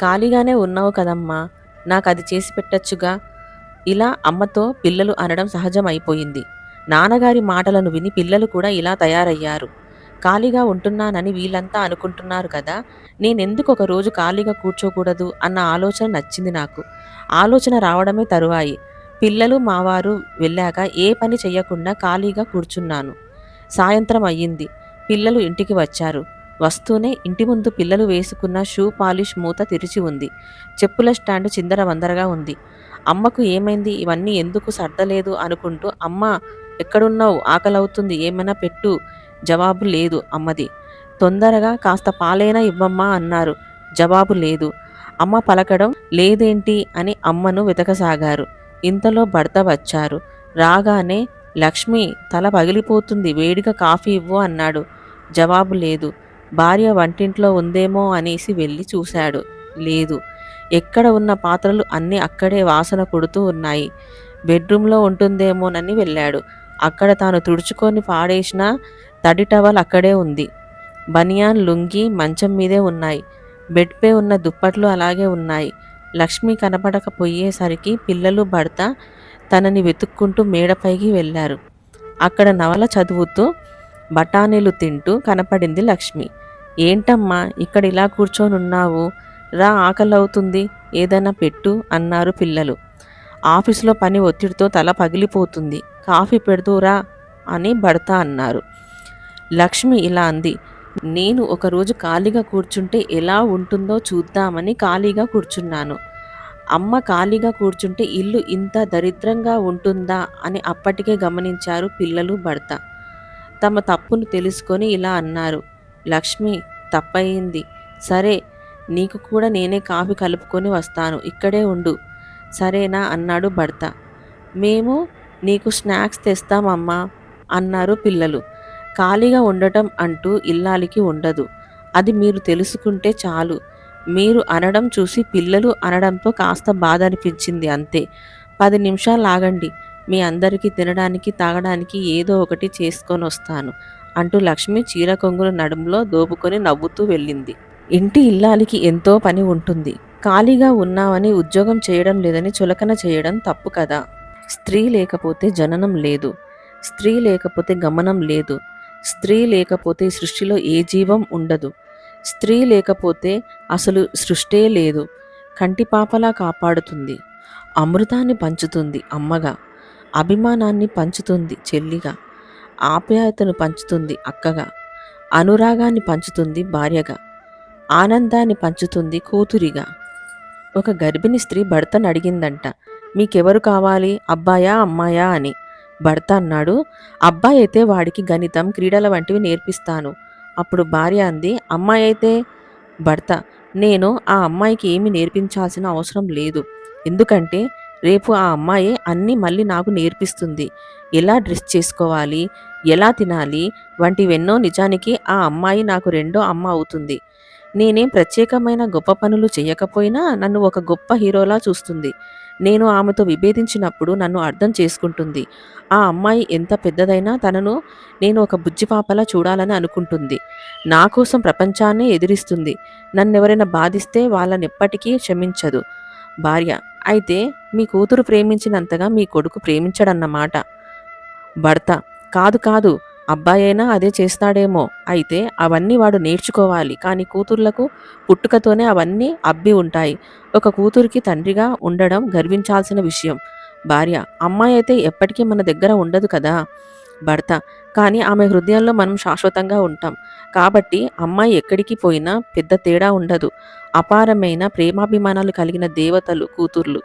ఖాళీగానే ఉన్నావు కదమ్మా. నాకు అది చేసి పెట్టచ్చుగా. ఇలా అమ్మతో పిల్లలు అనడం సహజం అయిపోయింది నాన్నగారి మాటలను విని పిల్లలు కూడా ఇలా తయారయ్యారు. ఖాళీగా ఉంటున్నానని వీళ్ళంతా అనుకుంటున్నారు కదా. నేనెందుకు ఒక రోజు ఖాళీగా కూర్చోకూడదు అన్న ఆలోచన నచ్చింది నాకు. ఆలోచన రావడమే తరువాయి. పిల్లలు మావారు వెళ్ళాక ఏ పని చెయ్యకుండా ఖాళీగా కూర్చున్నాను. సాయంత్రం అయ్యింది. పిల్లలు ఇంటికి వచ్చారు. వస్తూనే ఇంటి ముందు పిల్లలు వేసుకున్న షూ పాలిష్ మూత తెరిచి ఉంది. చెప్పుల స్టాండ్ చిందర వందరగా ఉంది. అమ్మకు ఏమైంది? ఇవన్నీ ఎందుకు సర్దలేదు అనుకుంటూ అమ్మ ఎక్కడున్నావు? ఆకలవుతుంది ఏమైనా పెట్టు. జవాబు లేదు అమ్మది. తొందరగా కాస్త పాలైనా ఇవ్వమ్మా అన్నారు. జవాబు లేదు. అమ్మ పలకడం లేదేంటి అని అమ్మను వెతకసాగారు. ఇంతలో భర్త వచ్చారు. రాగానే లక్ష్మి తల పగిలిపోతుంది వేడిగా కాఫీ ఇవ్వు అన్నాడు. జవాబు లేదు. భార్య వంటింట్లో ఉందేమో అనేసి వెళ్ళి చూశాడు. లేదు ఎక్కడ ఉన్న పాత్రలు అన్నీ అక్కడే వాసన కొడుతూ ఉన్నాయి. బెడ్రూమ్లో ఉంటుందేమోనని వెళ్ళాడు. అక్కడ తాను తుడుచుకొని పాడేసిన తడి టవల్ అక్కడే ఉంది. బనియాన్ లుంగి మంచం మీదే ఉన్నాయి. బెడ్పై ఉన్న దుప్పట్లు అలాగే ఉన్నాయి. లక్ష్మి కనపడకపోయేసరికి పిల్లలు భర్త తనని వెతుక్కుంటూ మేడపైకి వెళ్ళారు. అక్కడ నవల చదువుతూ బఠానీలు తింటూ కనపడింది లక్ష్మి. ఏంటమ్మా ఇక్కడ ఇలా కూర్చోనున్నావు? రా ఆకలవుతుంది. ఏదైనా పెట్టు అన్నారు పిల్లలు. ఆఫీసులో పని ఒత్తిడితో తల పగిలిపోతుంది. కాఫీ పెడుతూరా అని భర్త అన్నారు. లక్ష్మి ఇలా అంది. నేను ఒకరోజు ఖాళీగా కూర్చుంటే ఎలా ఉంటుందో చూద్దామని ఖాళీగా కూర్చున్నాను. అమ్మ ఖాళీగా కూర్చుంటే ఇల్లు ఇంత దరిద్రంగా ఉంటుందా? అని అప్పటికే గమనించారు పిల్లలు భర్త తమ తప్పును తెలుసుకొని ఇలా అన్నారు. లక్ష్మి తప్పయింది. సరే నీకు కూడా నేనే కాఫీ కలుపుకొని వస్తాను. ఇక్కడే ఉండు. సరేనా అన్నాడు భర్త. మేము నీకు స్నాక్స్ తెస్తామమ్మా అన్నారు పిల్లలు. ఖాళీగా ఉండటం అంటూ ఇల్లాలికి ఉండదు. అది మీరు తెలుసుకుంటే చాలు. మీరు అనడం చూసి పిల్లలు అనడంతో కాస్త బాధ అనిపించింది అంతే. పది నిమిషాలు ఆగండి. మీ అందరికీ తినడానికి తాగడానికి ఏదో ఒకటి చేసుకొని వస్తాను అంటూ లక్ష్మి చీర కొంగుల నడుములో దోపుకొని నవ్వుతూ వెళ్ళింది. ఇంటి ఇల్లాలికి ఎంతో పని ఉంటుంది. ఖాళీగా ఉన్నామని ఉద్యోగం చేయడం లేదని చులకన చేయడం తప్పు కదా. స్త్రీ లేకపోతే జననం లేదు. స్త్రీ లేకపోతే గమనం లేదు. స్త్రీ లేకపోతే సృష్టిలో ఏ జీవం ఉండదు. స్త్రీ లేకపోతే అసలు సృష్టే లేదు. కంటిపాపలా కాపాడుతుంది. అమృతాన్ని పంచుతుంది అమ్మగా. అభిమానాన్ని పంచుతుంది చెల్లిగా ఆప్యాయతను పంచుతుంది అక్కగా అనురాగాన్ని పంచుతుంది భార్యగా ఆనందాన్ని పంచుతుంది కూతురిగా. ఒక గర్భిణీ స్త్రీ భర్తను అడిగిందంట మీకెవరు కావాలి? అబ్బాయా? అమ్మాయా? అని. భర్త అన్నాడు అబ్బాయి అయితే వాడికి గణితం క్రీడల వంటివి నేర్పిస్తాను. అప్పుడు భార్య అంది అమ్మాయి అయితే? భర్త నేను ఆ అమ్మాయికి ఏమి నేర్పించాల్సిన అవసరం లేదు. ఎందుకంటే రేపు ఆ అమ్మాయే అన్నీ మళ్ళీ నాకు నేర్పిస్తుంది. ఎలా డ్రెస్ చేసుకోవాలి? ఎలా తినాలి? వంటివెన్నో నిజానికి ఆ అమ్మాయి నాకు రెండో అమ్మ అవుతుంది. నేనేం ప్రత్యేకమైన గొప్ప పనులు చేయకపోయినా నన్ను ఒక గొప్ప హీరోలా చూస్తుంది. నేను ఆమెతో విభేదించినప్పుడు నన్ను అర్థం చేసుకుంటుంది. ఆ అమ్మాయి ఎంత పెద్దదైనా తనను నేను ఒక బుజ్జిపాపలా చూడాలని అనుకుంటుంది. నా కోసం ప్రపంచాన్నే ఎదిరిస్తుంది. నన్నెవరైనా బాధిస్తే వాళ్ళనెప్పటికీ క్షమించదు. భార్య అయితే మీ కూతురు ప్రేమించినంతగా మీ కొడుకు ప్రేమించడన్నమాట. భర్త కాదు కాదు అబ్బాయైనా అదే చేస్తాడేమో. అయితే అవన్నీ వాడు నేర్చుకోవాలి. కానీ కూతుర్లకు పుట్టుకతోనే అవన్నీ అబ్బి ఉంటాయి. ఒక కూతురికి తండ్రిగా ఉండడం గర్వించాల్సిన విషయం. భార్య అమ్మాయి అయితే ఎప్పటికీ మన దగ్గర ఉండదు కదా? భర్త కానీ ఆమె హృదయంలో మనం శాశ్వతంగా ఉంటాం. కాబట్టి అమ్మాయి ఎక్కడికి పోయినా పెద్ద తేడా ఉండదు. అపారమైన ప్రేమాభిమానాలు కలిగిన దేవతలు కూతుర్లు.